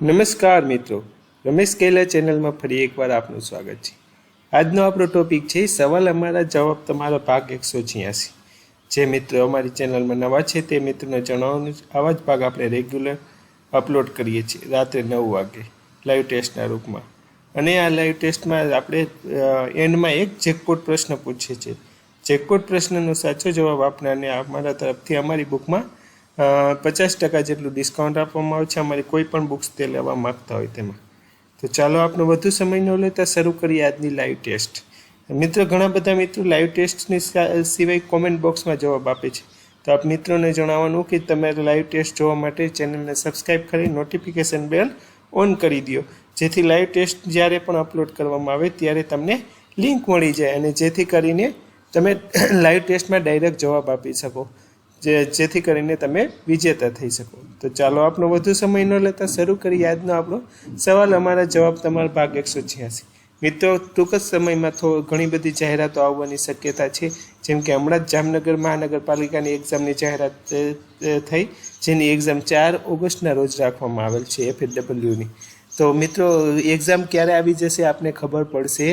નમસ્કાર મિત્રો. રમેશ કેલા ચેનલમાં ફરી એકવાર આપનું સ્વાગત છે. આજનો આપણો ટોપિક છે, સવાલ અમારા જવાબ તમારા ભાગ એકસો છ્યાસી. જે મિત્રો અમારી ચેનલમાં નવા છે, તે મિત્રોને જણાવવાનું આવા જ ભાગ આપણે રેગ્યુલર અપલોડ કરીએ છીએ, રાત્રે નવ વાગે લાઈવ ટેસ્ટના રૂપમાં. અને આ લાઈવ ટેસ્ટમાં આપણે એન્ડમાં એક જેકપોટ પ્રશ્ન પૂછીએ છીએ જેકપોટ પ્રશ્નનો સાચો જવાબ આપનારને અમારા તરફથી અમારી બુકમાં પચાસ ટકા જેટલું ડિસ્કાઉન્ટ આપવામાં આવે છે. અમારી કોઈ પણ બુક્સ તે લેવા માંગતા હોય તેમાં. તો ચાલો આપણે વધુ સમય ન લેતા શરૂ કરીએ આજની લાઈવ ટેસ્ટ મિત્રો, ઘણા બધા મિત્રો લાઈવ ટેસ્ટની સિવાય કોમેન્ટ બોક્સમાં જવાબ આપે છે. તો આપ મિત્રોને જણાવવાનું કે તમારે લાઈવ ટેસ્ટ જોવા માટે ચેનલને સબસ્ક્રાઈબ કરી નોટિફિકેશન બેલ ઓન કરી દો. જેથી લાઈવ ટેસ્ટ જ્યારે પણ અપલોડ કરવામાં આવે ત્યારે તમને લિંક મળી જાય અને જેથી કરીને તમે લાઈવ ટેસ્ટમાં ડાયરેક્ટ જવાબ આપી શકો. જે જેથી કરીને તમે વિજેતા થઈ શકો. તો ચાલો આપણો વધુ સમય ન લેતા શરૂ કરી આજનો આપણો સવાલ. અમારા જવાબ તમારા ભાગ એકસો છ્યાસી. મિત્રો, ટૂંક જ સમયમાં થો, ઘણી બધી જાહેરાતો આવવાની શક્યતા છે. જેમ કે હમણાં જ જામનગર મહાનગરપાલિકાની એક્ઝામની જાહેરાત થઈ, જેની એક્ઝામ ચાર ઓગસ્ટના રોજ રાખવામાં આવેલ છે એફએડબ્લ્યુની તો મિત્રો, એક્ઝામ ક્યારે આવી જશે આપને ખબર પડશે?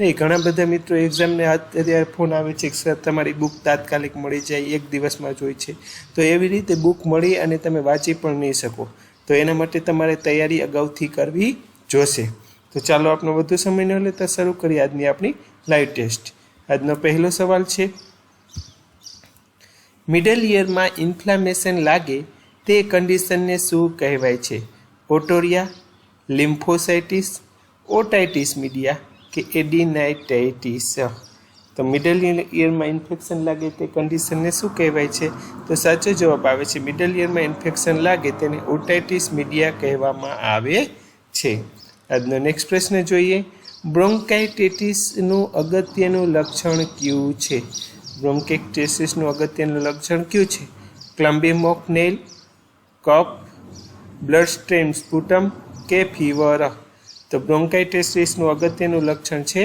નહીં, ઘણા બધા મિત્રો એક્ઝામને અત્યારે ફોન આવે છે કે, સર, તમારી બુક તાત્કાલિક મળી જાય, એક દિવસમાં જોઈ છે. તો એવી રીતે બુક મળી અને તમે વાંચી પણ નહીં શકો. તો એના માટે તમારે તૈયારી અગાઉથી કરવી જોશે. તો ચાલો આપણો વધુ સમય ન લેતા શરૂ કરીએ આજની આપણી લાઈવ ટેસ્ટ. આજનો પહેલો સવાલ છે, મિડલ યરમાં ઇન્ફ્લામેશન લાગે તે કન્ડિશનને શું કહેવાય છે? ઓટોરિયા, લિમ્ફોસાઇટિસ, ઓટાઇટિસ મીડિયા કે એડિનાઇટાઇટિસ. તો મિડલ ઇયરમાં ઇન્ફેક્શન લાગે તે કન્ડિશનને શું કહેવાય છે? તો સાચો જવાબ આવે છે, મિડલ ઇયરમાં ઇન્ફેક્શન લાગે તેને ઓટાઇટિસ મીડિયા કહેવામાં આવે છે. આજનો નેક્સ્ટ પ્રશ્ન જોઈએ. બ્રોન્કાઇટિસનું અગત્યનું લક્ષણ કયું છે? બ્રોન્કાઇટિસનું અગત્યનું લક્ષણ કયું છે? Clubbing of nail cough blood stain sputum કે ફીવર? તો બ્રોન્કાઇટેસિસનું અગત્યનું લક્ષણ છે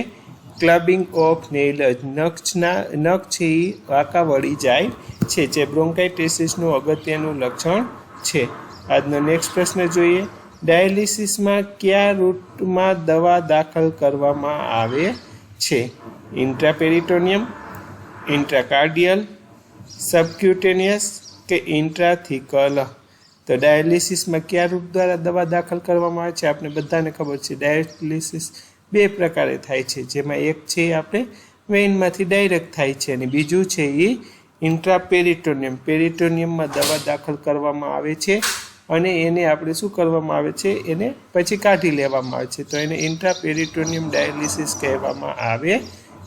ક્લબિંગ ઓફ નેલ નખના નખ છે એ વાંકા વળી જાય છે, જે બ્રોન્કાઇટેસિસનું અગત્યનું લક્ષણ છે. આજનો નેક્સ્ટ પ્રશ્ન જોઈએ ડાયાલિસિસમાં કયા રૂટમાં દવા દાખલ કરવામાં આવે છે? ઇન્ટ્રાપેરિટોનિયમ ઇન્ટ્રાકાર્ડિયલ સબક્યુટેનિયસ કે ઇન્ટ્રાથિકલ તો ડાયાલિસિસમાં કયા રૂપ દ્વારા દવા દાખલ કરવામાં આવે છે? આપણે બધાને ખબર છે ડાયાલિસિસ બે પ્રકારે થાય છે. જેમાં એક છે આપણે વેઇનમાંથી ડાયરેક્ટ થાય છે અને બીજું છે એ ઇન્ટ્રાપેરિટોનિયમ પેરિટોનિયમમાં દવા દાખલ કરવામાં આવે છે અને એને આપણે શું કરવામાં આવે છે? એને પછી કાઢી લેવામાં આવે છે. તો એને ઇન્ટ્રાપેરિટોનિયમ ડાયાલિસિસ કહેવામાં આવે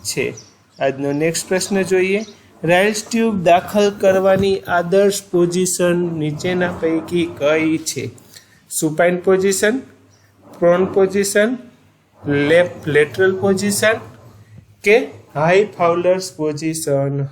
છે. આજનો નેક્સ્ટ પ્રશ્ન જોઈએ. રાઇલ્સ ટ્યુબ દાખલ કરવાની આદર્શ પોઝિશન નીચેના પૈકી કઈ છે? Supine position, prone position left lateral position કે હાઈ ફાઉલર્સ પોઝિશન?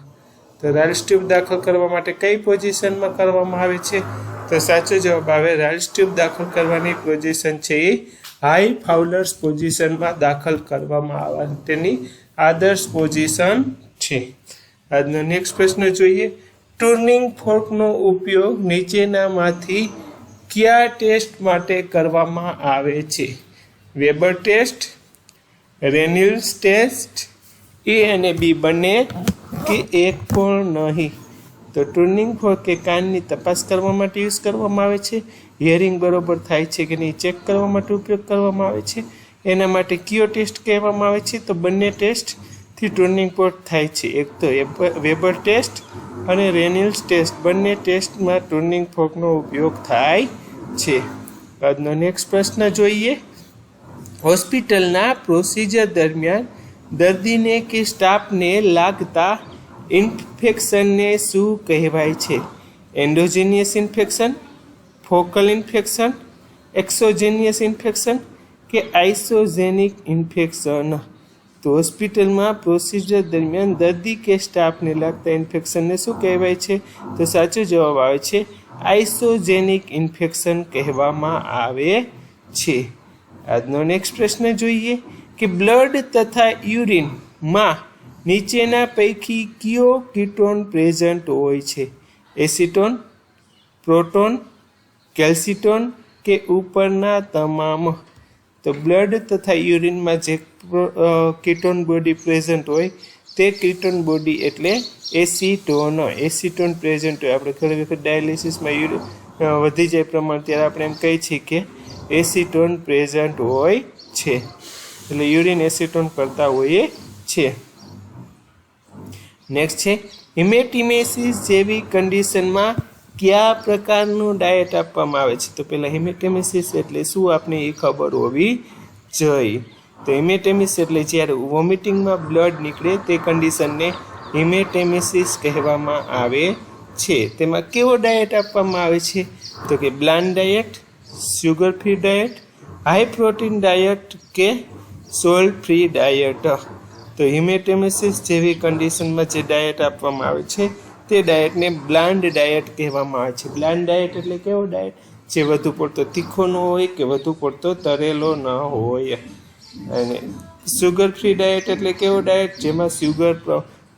તો રાઇલ્સ ટ્યુબ દાખલ કરવા માટે કઈ પોઝિશનમાં કરવામાં આવે છે? તો સાચો જવાબ આવે રાઇલ્સ ટ્યુબ દાખલ કરવાની પોઝિશન છે એ હાઈ ફાઉલર્સ પોઝિશનમાં દાખલ કરવામાં આવે તેની આદર્શ પોઝિશન છે. આજનો નેક્સ્ટ પ્રશ્ન જોઈએ. ટુર્નિંગ ફોર્કનો ઉપયોગ નીચેનામાંથી કયા ટેસ્ટ માટે કરવામાં આવે છે? Weber test Rinne's test A અને બી બંને કે એક પણ નહીં? તો ટુર્નિંગ ફોર્ક કે કાનની તપાસ કરવા માટે યુઝ કરવામાં આવે છે? હિયરિંગ બરોબર થાય છે કે નહીં? ચેક કરવા માટે ઉપયોગ કરવામાં આવે છે? એના માટે કયો ટેસ્ટ કહેવામાં આવે છે? તો બંને ટેસ્ટથી ટૂર્નિંગ પોઈન્ટ થાય છે. એક તો વેબર ટેસ્ટ અને રેનિલ્સ ટેસ્ટ બંને ટેસ્ટમાં ટર્નિંગ ફોર્કનો ઉપયોગ થાય છે. આજનો નેક્સ્ટ પ્રશ્ન જોઈએ. હોસ્પિટલના પ્રોસિજર દરમિયાન દર્દીને કે સ્ટાફને લાગતા ઇન્ફેક્શનને શું કહેવાય છે? Endogenous infection focal infection exogenous infection કે આઇસોજેનિક ઇન્ફેક્શન તો હોસ્પિટલમાં પ્રોસિજર દરમિયાન દર્દી કે સ્ટાફને લાગતા ઇન્ફેક્શનને શું કહેવાય છે? તો સાચો જવાબ આવે છે આઇસોજેનિક ઇન્ફેક્શન કહેવામાં આવે છે. આજનો નેક્સ્ટ પ્રશ્ન જોઈએ કે બ્લડ તથા યુરિનમાં નીચેના પૈકી કયો કીટોન પ્રેઝન્ટ હોય છે? એસિટોન પ્રોટોન કેલ્સિટોન કે ઉપરના તમામ? તો બ્લડ તથા યુરિનમાં જે કીટોન બોડી પ્રેઝન્ટ હોય, તે કીટોન બોડી એટલે એસિટોન એસિટોન પ્રેઝન્ટ હોય. આપણે ઘણી વખત ડાયાલિસિસમાં યુરિ વધી જાય પ્રમાણ ત્યારે આપણે એમ કહીએ છીએ કે એસિટોન પ્રેઝન્ટ હોય છે. એટલે યુરિન એસિટોન કરતા હોઈએ છે. નેક્સ્ટ છે હિમેટિમેસિસ જેવી કન્ડિશનમાં કયા પ્રકારનું ડાયટ આપવામાં આવે છે? તો પહેલાં હિમેટીમેસિસ એટલે શું આપને એ ખબર હોવી જોઈએ. તો હિમેટેમિસ એટલે જ્યારે વોમિટિંગમાં બ્લડ નીકળે તે કન્ડિશનને હિમેટેમિસિસ કહેવામાં આવે છે. તેમાં કેવો ડાયટ આપવામાં આવે છે? તો કે bland diet sugar free diet high protein diet કે સોલ્ટ ફ્રી ડાયટ તો હિમેટેમિસિસ જેવી કન્ડિશનમાં જે ડાયટ આપવામાં આવે છે, તે ડાયટને બ્લાન્ડ ડાયટ કહેવામાં આવે છે. બ્લાન્ડ ડાયટ એટલે કેવો ડાયટ જે વધુ પડતો તીખો ન હોય કે વધુ પડતો તરેલો ન હોય. અને સુગર ફ્રી ડાયટ એટલે કેવો ડાયટ જેમાં સુગર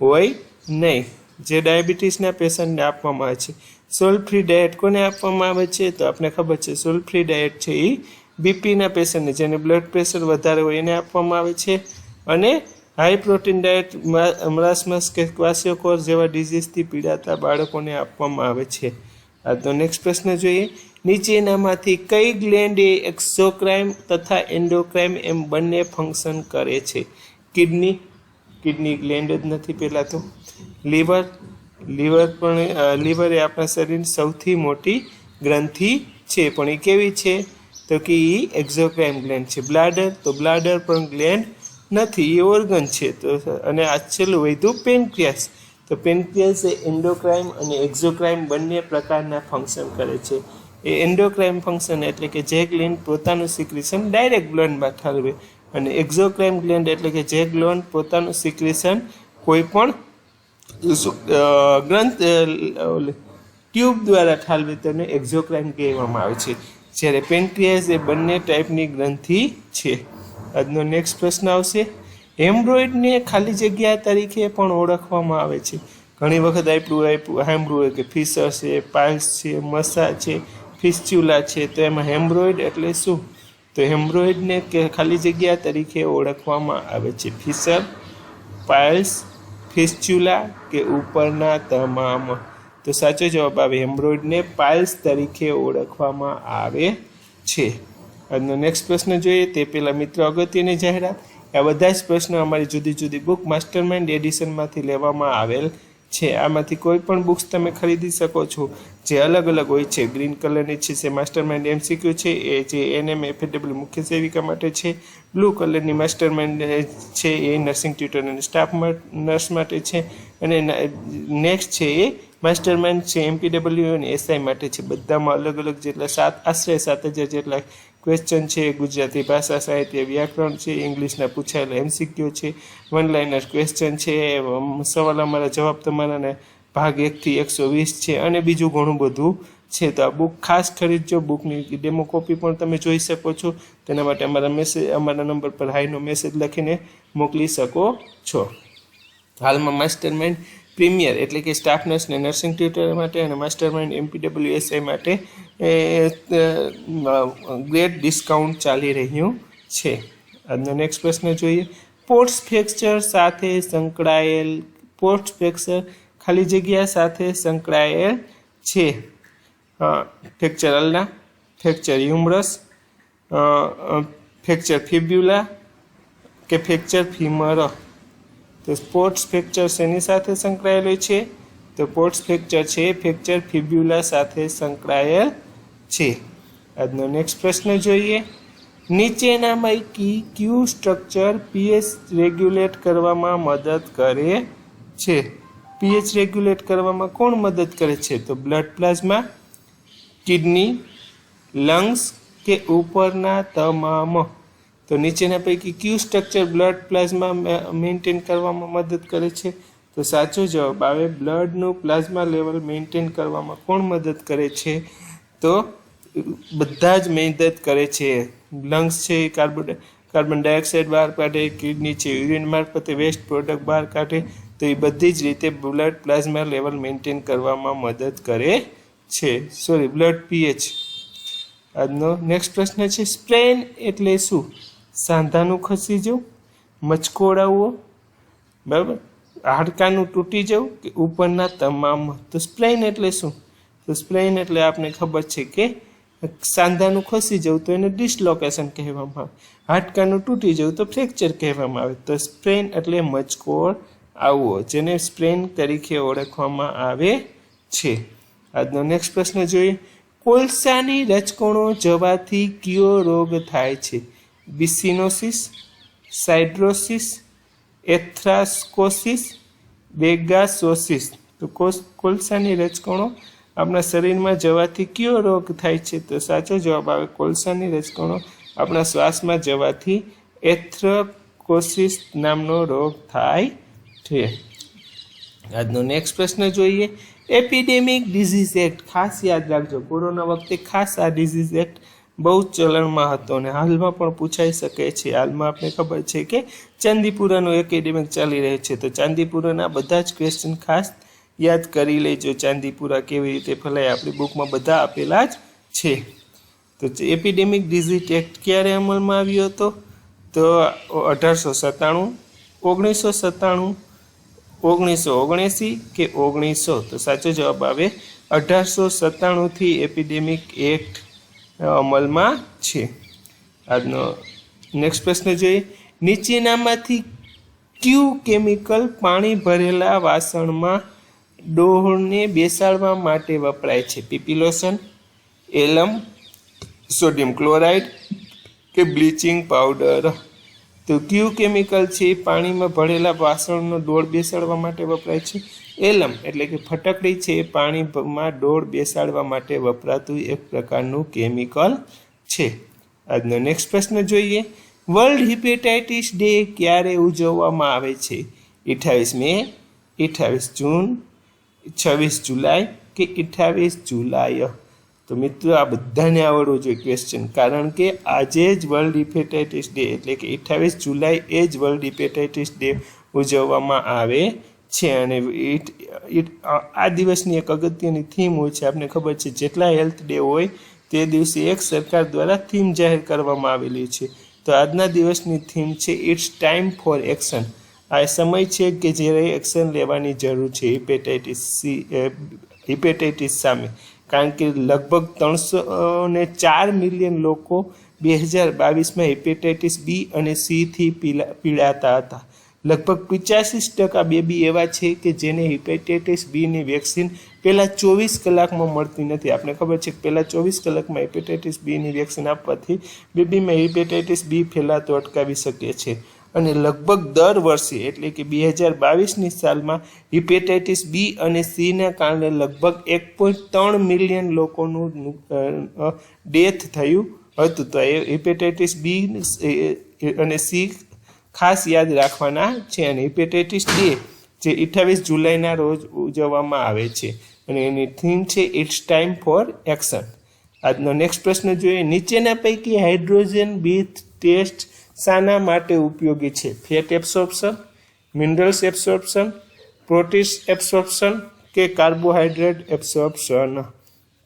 હોય નહીં જે ડાયાબિટીસના પેશન્ટને આપવામાં આવે છે સોલ્ટ ફ્રી ડાયટ કોને આપવામાં આવે છે તો આપણે ખબર છે સોલ્ટ ફ્રી ડાયટ છે એ બીપીના પેશન્ટને જેને બ્લડ પ્રેશર વધારે હોય એને આપવામાં આવે છે અને હાઈ પ્રોટીન ડાયટ મરાસમસ કે ક્વાસિયોકોર જેવા ડિઝીઝથી પીડાતા બાળકોને આપવામાં આવે છે આ તો નેક્સ્ટ પ્રશ્ન જોઈએ. નીચેનામાંથી કઈ ગ્લેન્ડ એ એક્સોક્રાઇમ તથા એન્ડોક્રાઇમ એમ બંને ફંક્શન કરે છે? કિડની. કિડની ગ્લેન્ડ જ નથી પહેલાં તો. લીવર. લીવર પણ લીવર એ આપણા શરીરની સૌથી મોટી ગ્રંથિ છે. પણ એ કેવી છે? તો કે એ એક્ઝોક્રાઇમ ગ્લેન્ડ છે. બ્લાડર તો બ્લાડર પણ ગ્લેન્ડ નથી. એ ઓર્ગન છે. તો, અને આ છેલ્લું વધ્યું પેનક્રિયાસ તો પેનક્રિયાસ એ એન્ડોક્રાઇમ અને એક્ઝોક્રાઇમ બંને પ્રકારના ફંક્શન કરે છે. એ એન્ડોક્રાઇમ ફંક્શન એટલે કે જે ગ્લેન્ડ પોતાનું સિક્રેશન ડાયરેક્ટ બ્લડમાં ઠાલવે અને એક્ઝોક્રાઇમ ગ્લેન્ડ એટલે કે જે ગ્લોન્ડ પોતાનું સિક્રેશન કોઈ પણ ગ્રંથ ટ્યુબ દ્વારા ઠાલવે તેને એક્ઝોક્રાઇમ કહેવામાં આવે છે. જ્યારે પેન્ટ્રિયાસ એ બંને ટાઈપની ગ્રંથિ છે. આજનો નેક્સ્ટ પ્રશ્ન આવશે. હેમરોઇડને ખાલી જગ્યા તરીકે પણ ઓળખવામાં આવે છે. ઘણી વખત આપ્યું આપ્યું હેમ્બ્રોઇડ કે ફિશર છે, પાઇલ્સ છે, મસા છે, ફિસ્ચ્યુલા છે, તો એમાં હેમ્બ્રોઇડ એટલે શું? તો હેમ્બ્રોઇડને કે ખાલી જગ્યા તરીકે ઓળખવામાં આવે છે. ફિશર, પાઇલ્સ, ફિસ્ચ્યુલા કે ઉપરના તમામ. તો સાચો જવાબ આવે, હેમ્બ્રોઇડને પાઇલ્સ તરીકે ઓળખવામાં આવે છે. આજનો નેક્સ્ટ પ્રશ્ન જોઈએ, તે પહેલાં મિત્રો અગત્યની જાહેરાત. આ બધા જ પ્રશ્નો અમારી જુદી જુદી બુક માસ્ટર માઇન્ડ એડિશનમાંથી લેવામાં આવેલ છે. આમાંથી કોઈ પણ બુક્સ તમે ખરીદી શકો છો. જે અલગ અલગ હોય છે. ગ્રીન કલરની છે, જે માસ્ટર માઇન્ડ એમસીક્યુ છે, એ જે એનએમ એફએડબલ્યુ મુખ્ય સેવિકા માટે છે. બ્લુ કલરની માસ્ટરમાઇન્ડ છે, એ નર્સિંગ ટ્યુટર અને સ્ટાફ નર્સ માટે છે. અને નેક્સ્ટ છે એ માસ્ટરમાઇન્ડ છે એમપીડબલ્યુ અને એસઆઈ માટે છે. બધામાં અલગ અલગ જેટલા સાત, આશરે સાત હજાર જેટલા ક્વેશ્ચન છે, ગુજરાતી ભાષા સાહિત્ય વ્યાકરણ છે ઇંગ્લિશના પૂછાયેલા એમસીક્યુ છે વન લાઇનર ક્વેશ્ચન છે સવાલ અમારા જવાબ તમારાને ભાગ એકથી એકસો વીસ છે અને બીજું ઘણું બધું છે. તો આ બુક ખાસ ખરીદજો બુકની ડેમો કોપી પણ તમે જોઈ શકો છો. તેના માટે અમારા મેસેજ અમારા નંબર પર હાઈનો મેસેજ લખીને મોકલી શકો છો. હાલમાં માસ્ટર માઇન્ડ પ્રીમિયર, એટલે કે સ્ટાફ નર્સ ને નર્સિંગ ટ્યુટર માટે અને માસ્ટર માઇન્ડ એમપીડબ્લ્યુ એસઆઈ માટે ગ્રેટ ડિસ્કાઉન્ટ ચાલી રહ્યું છે. આજનો નેક્સ્ટ પ્રશ્ન જોઈએ. પોર્ટ્સ ફ્રેક્ચર સાથે સંકળાયેલ પોર્ટ્સ ફ્રેક્ચર ખાલી જગ્યા સાથે સંકળાયેલ છે. Fracture ulna fracture humerus fracture fibula કે ફ્રેક્ચર ફીમર તો સ્પોર્ટ્સ ફ્રેક્ચર શેની સાથે સંકળાયેલું છે? તો પોર્ટ્સ ફ્રેક્ચર છે ફ્રેક્ચર ફિબ્યુલા સાથે સંકળાયેલ છે. આજનો નેક્સ્ટ પ્રશ્ન જોઈએ. નીચેના પૈકી ક્યુ સ્ટ્રક્ચર પીએચ રેગ્યુલેટ કરવામાં મદદ કરે છે. પીએચ રેગ્યુલેટ કરવામાં કોણ મદદ કરે છે? તો બ્લડ પ્લાઝમા કિડની લંગ્સ કે ઉપરના તમામ તો નીચેના પૈકી ક્યુ સ્ટ્રક્ચર બ્લડ પ્લાઝમા મેન્ટેન કરવામાં મદદ કરે છે. તો સાચો જવાબ આવે બ્લડનું પ્લાઝમા લેવલ મેન્ટેન કરવામાં કોણ મદદ કરે છે? તો બધા જ મદદ કરે છે. લંગ્સ છે કાર્બન કાર્બન ડાયોક્સાઇડ બહાર કાઢે કિડની છે યુરિન મારફતે વેસ્ટ પ્રોડક્ટ બહાર કાઢે. તો એ બધી જ રીતે બ્લડ પ્લાઝમા લેવલ મેન્ટેન કરવામાં મદદ કરે છે. સોરી બ્લડ પીએચ આજનો નેક્સ્ટ પ્રશ્ન છે સ્પ્રેન એટલે શું? સાંધાનું ખસી જવું મચકોડાવવો, બરાબર? હાડકાનું તૂટી જવું કે ઉપરના તમામ, તો સ્પ્લેન એટલે શું? તો સ્પ્લેન એટલે આપને ખબર છે કે સાંધાનું ખસી જવું તો એને ડિસલોકેશન કહેવામાં આવે. હાડકાનું તૂટી જવું તો ફ્રેક્ચર કહેવામાં આવે. તો સ્પ્રેન એટલે મચકોળ આવવો, જેને સ્પ્રેન તરીકે ઓળખવામાં આવે છે. આજનો નેક્સ્ટ પ્રશ્ન જોઈએ. કોલસાની રજકણો જવાથી કયો રોગ થાય છે? બિસિનોસિસ, સાઇડ્રોસિસ, એથ્રાસ્કોસિસ, બેગાસોસિસ. તો કોલસાની રજકણો આપણા શરીરમાં જવાથી કયો રોગ થાય છે? તો સાચો જવાબ આવે કોલસાની રજકણો આપણા શ્વાસમાં જવાથી એથ્રકોસિસ નામનો રોગ થાય છે. આજનો નેક્સ્ટ પ્રશ્ન જોઈએ. એપિડેમિક ડિઝીઝ એક્ટ ખાસ યાદ રાખજો. કોરોના વખતે ખાસ આ ડિઝીઝ એક્ટ બહુ જ ચલણમાં હતો અને હાલમાં પણ પૂછાઈ શકે છે. હાલમાં આપણે ખબર છે કે ચાંદીપુરાનો એકેડેમિક ચાલી રહે છે. તો ચાંદીપુરાના બધા જ ક્વેશ્ચન ખાસ યાદ કરી લેજો. ચાંદીપુરા કેવી રીતે ફેલાય? આપણી બુકમાં બધા આપેલા જ છે. તો એપિડેમિક ડિઝીઝ એક્ટ ક્યારે અમલમાં આવ્યો હતો? તો અઢારસો સત્તાણું, ઓગણીસો સત્તાણું, ઓગણીસો ઓગણએંસી કે ઓગણીસો? તો સાચો જવાબ આવે અઢારસો સત્તાણુંથી એપિડેમિક એક્ટ અમલમાં છે. આજનો નેક્સ્ટ પ્રશ્ન જોઈએ નીચેનામાંથી ક્યુ કેમિકલ પાણી ભરેલા વાસણમાં ડોળને બેસાડવા માટે વપરાય છે? પીપીલોશન એલમ સોડિયમ ક્લોરાઇડ કે બ્લીચિંગ પાવડર તો ક્યુ કેમિકલ છે પાણીમાં ભરેલા વાસણનો ડોળ બેસાડવા માટે વપરાય છે? એલમ એટલે કે ફટકડી છે એ પાણીમાં ડોળ બેસાડવા માટે વપરાતું એક પ્રકારનું કેમિકલ છે. આજનો નેક્સ્ટ પ્રશ્ન જોઈએ. વર્લ્ડ હિપેટાઇટિસ ડે ક્યારે ઉજવવામાં આવે છે? અઠ્ઠાવીસ મે, અઠ્ઠાવીસ જૂન, છવ્વીસ જુલાઈ કે અઠ્ઠાવીસ જુલાઈ? તો મિત્રો, આ બધાને આવડવું જોઈએ ક્વેશ્ચન કારણ કે આજે જ વર્લ્ડ હિપેટાઇટિસ ડે એટલે કે અઠ્ઠાવીસ જુલાઈ એ જ વર્લ્ડ હિપેટાઇટિસ ડે ઉજવવામાં આવે છે અને ઇટ ઇટ આ દિવસની એક અગત્યની થીમ હોય છે, આપને ખબર છે, જેટલા હેલ્થ ડે હોય, તે દિવસે એક સરકાર દ્વારા થીમ જાહેર કરવામાં આવેલી છે. તો આજના દિવસની થીમ છે ઇટ્સ ટાઈમ ફોર એક્શન આ સમય છે કે જ્યારે એક્શન લેવાની જરૂર છે હિપેટાઇટિસ સી હિપેટાઇટિસ સામે. કારણ કે લગભગ ત્રણસો ને ચાર મિલિયન લોકો બે હજાર બાવીસમાં હિપેટાઇટિસ બી અને સીથી પીલા, પીડાતા હતા. લગભગ પિચાસી ટકા બેબી એવા છે કે જેને હિપેટાઇટિસ બીની વેક્સિન પહેલાં ચોવીસ કલાકમાં મળતી નથી. આપણે ખબર છે કે પહેલાં ચોવીસ કલાકમાં હિપેટાઇટિસ બીની વેક્સિન આપવાથી બેબીમાં હિપેટાઇટિસ બી ફેલાતો, અટકાવી શકે છે. અને લગભગ દર વર્ષે, એટલે કે બે હજાર બાવીસની સાલમાં, હિપેટાઇટિસ બી અને સીના કારણે લગભગ એક પોઈન્ટ ત્રણ મિલિયન લોકોનું ડેથ થયું હતું. તો એ હિપેટાઇટિસ બી અને સી ખાસ યાદ રાખવાના છે અને હિપેટાઇટિસ ડે જે અઠ્ઠાવીસ જુલાઈના રોજ ઉજવવામાં આવે છે અને એની થીમ છે ઇટ્સ ટાઈમ ફોર એક્શન આજનો નેક્સ્ટ પ્રશ્ન જોઈએ, નીચેના પૈકી હાઇડ્રોજન બીથ ટેસ્ટ શાના માટે ઉપયોગી છે? Fat absorption, minerals absorption protease absorption કે કાર્બોહાઈડ્રેટ એબ્સોર્પ્શન?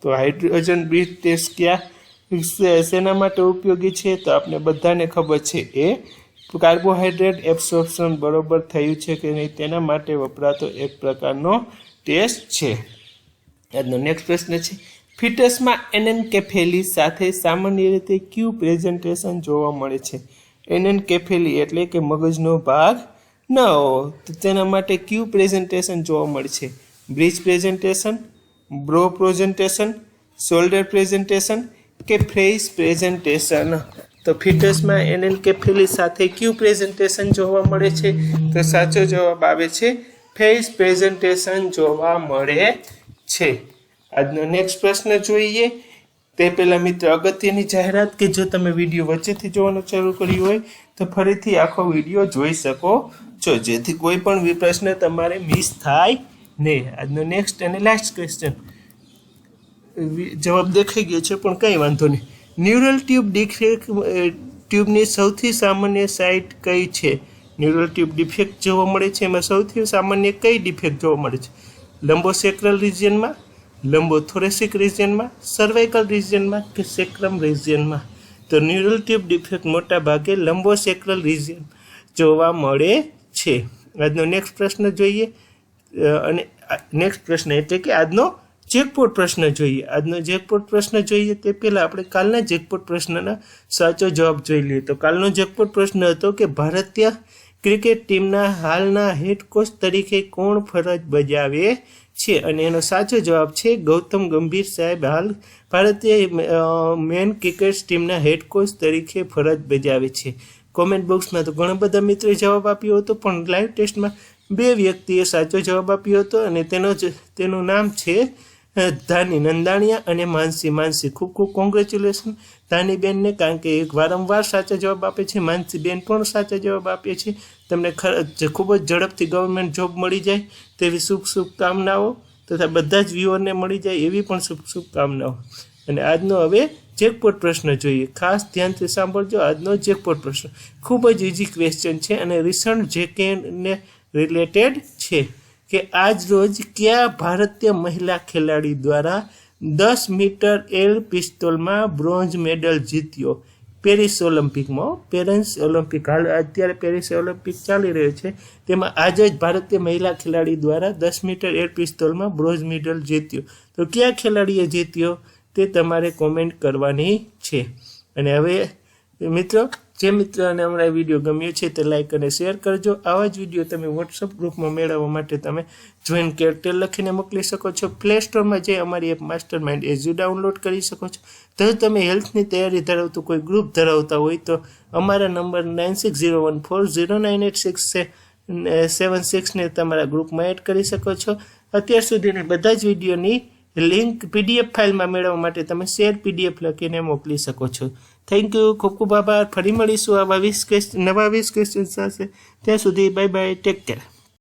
તો હાઇડ્રોજન બીથ ટેસ્ટ ક્યાં, શેના માટે ઉપયોગી છે? તો આપણે બધાને ખબર છે એ કાર્બોહાઈડ્રેટ એબ્સોર્પ્શન બરોબર થયું છે કે નહીં તેના માટે વપરાતો એક પ્રકારનો ટેસ્ટ છે. આજનો નેક્સ્ટ પ્રશ્ન છે. ફિટસમાં એનએનકેફેલી સાથે સામાન્ય રીતે ક્યુ પ્રેઝન્ટેશન જોવા મળે છે. એનએનકેફેલી એટલે કે મગજનો ભાગ ન હોય તો તેના માટે ક્યુ પ્રેઝન્ટેશન જોવા મળે છે. Breech presentation, brow presentation, shoulder presentation કે ફ્રેસ પ્રેઝન્ટેશન? તો ફિટસમાં એનએનકેફેલી સાથે ક્યુ પ્રેઝન્ટેશન જોવા મળે છે? તો સાચો જવાબ આવે છે, ફેસ પ્રેઝન્ટેશન જોવા મળે છે. આજનો નેક્સ્ટ પ્રશ્ન જોઈએ. તે પહેલાં મિત્ર અગત્યની જાહેરાત કે જો તમે વીડિયો વચ્ચેથી જોવાનું શરૂ કર્યું હોય, તો ફરીથી આખો વીડિયો જોઈ શકો છો. જેથી કોઈ પણ પ્રશ્ન તમારે મિસ થાય નહીં આજનો નેક્સ્ટ અને લાસ્ટ ક્વેશ્ચન જવાબ દેખાઈ ગયો છે, પણ કંઈ વાંધો નહીં. ન્યુરલ ટ્યુબ ડિફેક્ટ ટ્યુબની સૌથી સામાન્ય સાઇટ કઈ છે? ન્યુરલ ટ્યુબ ડિફેક્ટ જોવા મળે છે. એમાં સૌથી સામાન્ય કઈ ડિફેક્ટ જોવા મળે છે? લંબો સેક્રલ રિજિયનમાં લંબોથોરેસિક રિજિયનમાં, સર્વાઇકલ રિજિયનમાં કે સેક્રમ રિજિયનમાં? તો ન્યુરલ ટ્યુબ ડિફેક્ટ મોટા ભાગે લંબો સેક્રલ રિજિયન જોવા મળે છે. આજનો નેક્સ્ટ પ્રશ્ન જોઈએ. અને નેક્સ્ટ પ્રશ્ન એટલે કે આજનો જેકપોટ પ્રશ્ન જોઈએ. આજનો જેકપોટ પ્રશ્ન જોઈએ તે પહેલાં આપણે કાલના જેકપોટ પ્રશ્નના સાચો જવાબ જોઈ લઈએ. તો કાલનો જેકપોટ પ્રશ્ન હતો કે ભારતીય ક્રિકેટ ટીમના હાલના હેડ કોચ તરીકે કોણ ફરજ બજાવે છે? અને એનો સાચો જવાબ છે ગૌતમ ગંભીર સાહેબ. હાલ ભારતીય મેન ક્રિકેટ ટીમના હેડ કોચ તરીકે ફરજ બજાવે છે. કોમેન્ટ બોક્સમાં તો ઘણા બધા મિત્રોએ જવાબ આપ્યો હતો, પણ લાઈવ ટેસ્ટમાં બે વ્યક્તિએ સાચો જવાબ આપ્યો હતો અને તેનો જ, તેનું નામ છે ધાની નંદાણીયા અને માનસી માનસી, ખૂબ ખૂબ કોંગ્રેચ્યુલેશન ધાનીબેનને કારણ કે એક વારંવાર સાચા જવાબ આપે છે માનસીબેન પણ સાચા જવાબ આપે છે. તમને ખર ખૂબ જ ઝડપથી ગવર્મેન્ટ જોબ મળી જાય, તેવી શુભ શુભકામનાઓ તથા બધા જ વ્યૂઅરને મળી જાય એવી પણ શુભ શુભકામનાઓ અને આજનો હવે જેકપોટ પ્રશ્ન જોઈએ. ખાસ ધ્યાનથી સાંભળજો, આજનો જેકપોટ પ્રશ્ન. ખૂબ જ ઇઝી ક્વેશ્ચન છે અને રિસન્ટ જેકેને રિલેટેડ છે. કે આજ રોજ કયા ભારતીય મહિલા ખેલાડી દ્વારા દસ મીટર એર પિસ્તોલમાં બ્રોન્ઝ મેડલ જીત્યો? પેરિસ ઓલિમ્પિકમાં પેરિસ ઓલિમ્પિક. હાલ અત્યારે પેરિસ ઓલિમ્પિક ચાલી રહ્યો છે. તેમાં આજે જ ભારતીય મહિલા ખેલાડી દ્વારા દસ મીટર એર પિસ્તોલમાં બ્રોન્ઝ મેડલ જીત્યો. તો કયા ખેલાડીએ જીત્યો? તે તમારે કોમેન્ટ કરવાની છે. અને હવે, મિત્રો જે મિત્રોને હમણાં વીડિયો ગમ્યો છે તે લાઈક અને શેર કરજો. આવા જ વીડિયો તમે વોટ્સઅપ ગ્રુપમાં મેળવવા માટે તમે જોઈન કેરટેલ લખીને મોકલી શકો છો. પ્લે સ્ટોરમાં જઈ અમારી એપ માસ્ટર માઇન્ડ એઝ્યુ ડાઉનલોડ કરી શકો છો. તો તમે હેલ્થની તૈયારી ધરાવતું કોઈ ગ્રુપ ધરાવતા હોય તો અમારા number nine six zero one four zero nine eight six seven સિક્સને તમારા ગ્રુપમાં એડ કરી શકો છો. અત્યાર સુધીની બધા જ વિડીયોની લિંક પીડીએફ ફાઇલમાં મેળવવા માટે તમે શેર પીડીએફ લખીને મોકલી શકો છો. થેન્ક યુ ખૂબ ખૂબ આભાર. ફરી મળીશું આવા વીસ ક્વેશ્ચન નવા વીસ ક્વેશ્ચન સાથે. ત્યાં સુધી બાય બાય ટેક કેર